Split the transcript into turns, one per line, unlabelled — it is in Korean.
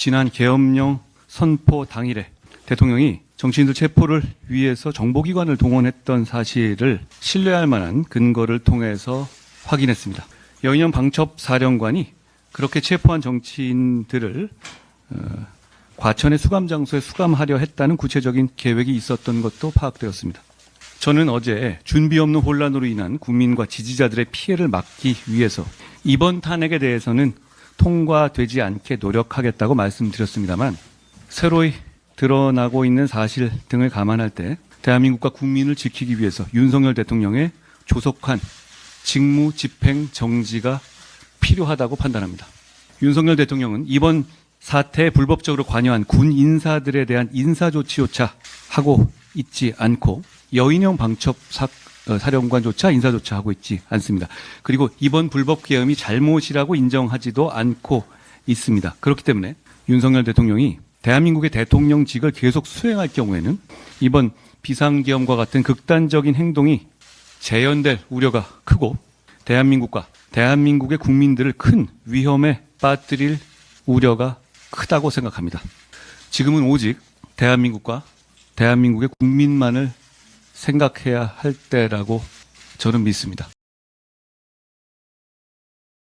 지난 계엄령 선포 당일에 대통령이 정치인들 체포를 위해서 정보기관을 동원했던 사실을 신뢰할 만한 근거를 통해서 확인했습니다. 여인영 방첩사령관이 그렇게 체포한 정치인들을 어, 과천의 수감 장소에 수감하려 했다는 구체적인 계획이 있었던 것도 파악되었습니다. 저는 어제 준비 없는 혼란으로 인한 국민과 지지자들의 피해를 막기 위해서 이번 탄핵에 대해서는 통과되지 않게 노력하겠다고 말씀드렸습니다만 새로이 드러나고 있는 사실 등을 감안할 때 대한민국과 국민을 지키기 위해서 윤석열 대통령의 조속한 직무 집행 정지가 필요하다고 판단합니다. 윤석열 대통령은 이번 사태에 불법적으로 관여한 군 인사들에 대한 인사 조치조차 하고 있지 않고 여인형 방첩 사, 어, 사령관조차 인사조차 하고 있지 않습니다. 그리고 이번 불법 계엄이 잘못이라고 인정하지도 않고 있습니다. 그렇기 때문에 윤석열 대통령이 대한민국의 대통령직을 계속 수행할 경우에는 이번 비상계엄과 같은 극단적인 행동이 재현될 우려가 크고 대한민국과 대한민국의 국민들을 큰 위험에 빠뜨릴 우려가 크다고 생각합니다. 지금은 오직 대한민국과 대한민국의 국민만을 생각해야 할 때라고 저는 믿습니다.